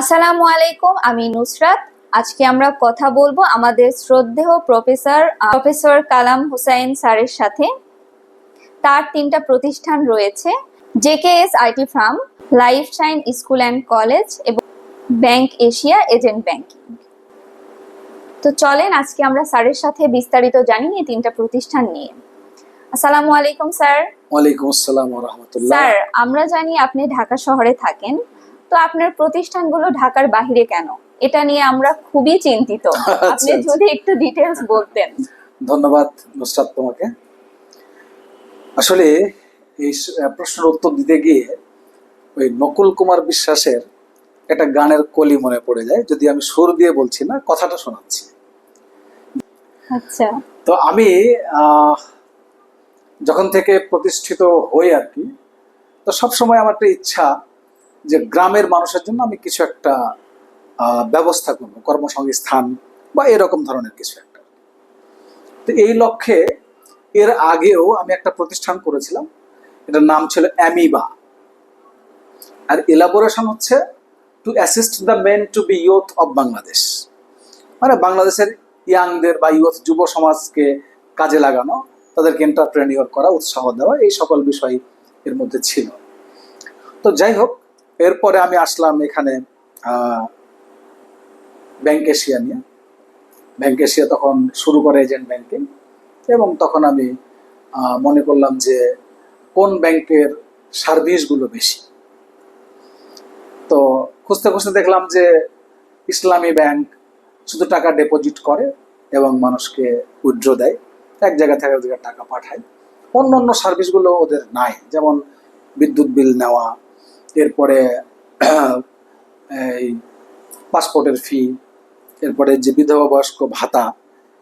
আসসালামু আলাইকুম আমি নুসরাত। আজকে আমরা কথা বলব আমাদের শ্রদ্ধেয় প্রফেসর প্রফেসর কালাম হুসাইন স্যারের সাথে। তার তিনটা প্রতিষ্ঠান রয়েছে JKS IT firm life sign school and college এবং ব্যাংক এশিয়া এজেন্ট ব্যাংকিং। তো চলেন আজকে আমরা স্যারের সাথে বিস্তারিত জানি এই তিনটা প্রতিষ্ঠান নিয়ে। আসসালামু আলাইকুম স্যার। ওয়ালাইকুম আসসালাম রহমতুল্লাহ। স্যার আমরা জানি আপনি ঢাকা শহরে থাকেন। তো আপনার প্রতিষ্ঠানগুলো ঢাকার বাহিরে কেন? এটা নিয়ে আমরা খুবই চিন্তিত। আপনি আচ্ছা। যদি একটু ডিটেলস বলতেন। ধন্যবাদ নুসরাত তোমাকে। আসলে এই প্রশ্নের উত্তর দিতে গিয়ে ওই নকুল কুমার বিশ্বাসের একটা গানের কলি মনে পড়ে যায় যদি আমি সুর দিয়ে বলছি না কথাটা শোনাচ্ছি। আচ্ছা। তো আমি আহ, যখন থেকে প্রতিষ্ঠিত হই আর কি তো সবসময় আমার একটা ইচ্ছা যে গ্রামের মানুষের জন্য আমি কিছু একটা ব্যবস্থা করব, কর্মসংস্থান বা এরকম ধরনের কিছু একটা। তো এই লক্ষ্যে এর আগেও আমি একটা প্রতিষ্ঠান করেছিলাম, এটার নাম ছিল অ্যামিবা। আর এলাবোরেশন হচ্ছে to assist the men to be youth of Bangladesh মানে বাংলাদেশের ইয়াংদের বা ইউথ যুব সমাজকে কাজে লাগানো, তাদেরকে এন্টারপ্রেনিওর করা, উৎসাহ দেওয়া, এই সকল বিষয় এর মধ্যে ছিল। তো যাই হোক এরপরে আমি আসলাম এখানে ব্যাংক এশিয়া নিয়ে। ব্যাংক এশিয়া তখন শুরু করে এজেন্ট ব্যাংকিং এবং তখন আমি মনে করলাম যে কোন ব্যাংকের সার্ভিসগুলো বেশি। তো খুঁজতে খুঁজতে দেখলাম যে ইসলামী ব্যাংক শুধু টাকা ডিপোজিট করে এবং মানুষকে উইথড্র দেয়, এক জায়গা থেকে এক জায়গায় টাকা পাঠায়। অন্য অন্য সার্ভিসগুলো ওদের নাই, যেমন বিদ্যুৎ বিল নেওয়া এরপরে, এই পাসপোর্টের ফি এরপরে যে বিধবা বয়স্ক ভাতা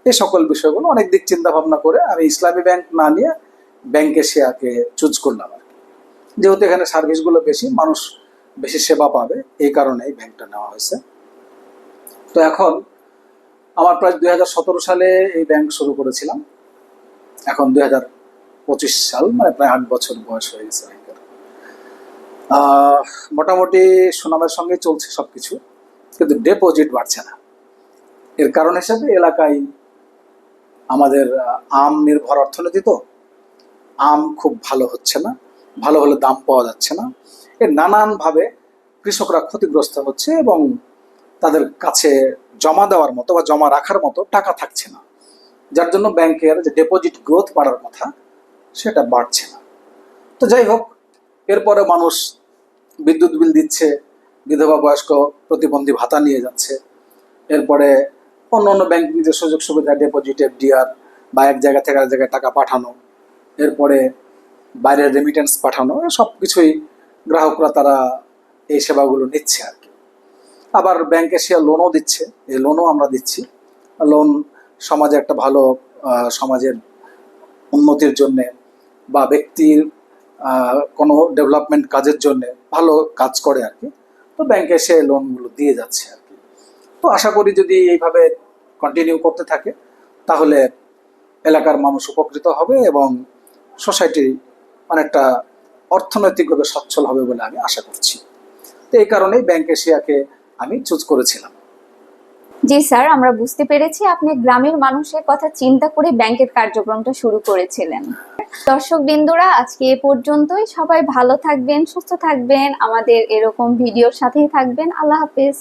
এই সকল বিষয়গুলো অনেক দিক চিন্তা ভাবনা করে আমি ইসলামী ব্যাংক না নিয়ে ব্যাংক এশিয়াকে চুজ করলাম আর। যেহেতু এখানে সার্ভিসগুলো বেশি, মানুষ বেশি সেবা পাবে, এই কারণে এই ব্যাংকটা নেওয়া হয়েছে। তো এখন আমার প্রায় দুই হাজার সতেরো সালে এই ব্যাংক শুরু করেছিলাম। এখন দুই সাল মানে প্রায় আট বছর বয়স হয়ে গেছে। মোটামুটি সুনামের সঙ্গে চলছে সবকিছু, কিন্তু ডিপোজিট বাড়ছে না। এর কারণ হিসেবে এলাকায় আমাদের আম নির্ভর অর্থনীতি তো, আম খুব ভালো হচ্ছে না, ভালো ভালো দাম পাওয়া যাচ্ছে না। এর নানানভাবে কৃষকরা ক্ষতিগ্রস্ত হচ্ছে এবং তাদের কাছে জমা দেওয়ার মতো বা জমা রাখার মতো টাকা থাকছে না। যার জন্য ব্যাংকের যে ডিপোজিট গ্রোথ বাড়ার কথা, সেটা বাড়ছে না। তো যাই হোক, এরপরে মানুষ বিদ্যুৎ বিল দিচ্ছে, বিধবা বয়স্ক প্রতিবন্ধী ভাতা নিয়ে যাচ্ছে। এরপরে অন্য অন্য ব্যাংকিং যে সুযোগ সুবিধা ডিপোজিট এফডিআর বা এক জায়গা থেকে এক জায়গায় টাকা পাঠানো। এরপরে বাইরের রেমিটেন্স পাঠানো সব কিছুই গ্রাহকরা তারা এই সেবাগুলো নিচ্ছে আর কি। আবার ব্যাংকে সে লোনও দিচ্ছে, এই লোনও আমরা দিচ্ছি। লোন সমাজে একটা ভালো সমাজের উন্নতির জন্যে বা ব্যক্তির কোনো ডেভেলপমেন্ট কাজের জন্যে ভালো কাজ করে আর কি। তো ব্যাংকে সে লোনগুলো দিয়ে যাচ্ছে আর কি। তো আশা করি যদি এইভাবে কন্টিনিউ করতে থাকে, তাহলে এলাকার মানুষ উপকৃত হবে এবং সোসাইটি অনেকটা অর্থনৈতিকভাবে সচ্ছল হবে বলে আমি আশা করছি। তো এই কারণেই ব্যাংক এশিয়াকে আমি চুজ করেছিলাম। জি স্যার, আমরা বুঝতে পেরেছি আপনি গ্রামের মানুষের কথা চিন্তা করে ব্যাংকের কার্যক্রমটা শুরু করেছিলেন। দর্শক বিন্দুরা, আজকে এ পর্যন্তই। সবাই ভালো থাকবেন, সুস্থ থাকবেন। আমাদের এরকম ভিডিওর সাথেই থাকবেন। আল্লাহ হাফেজ।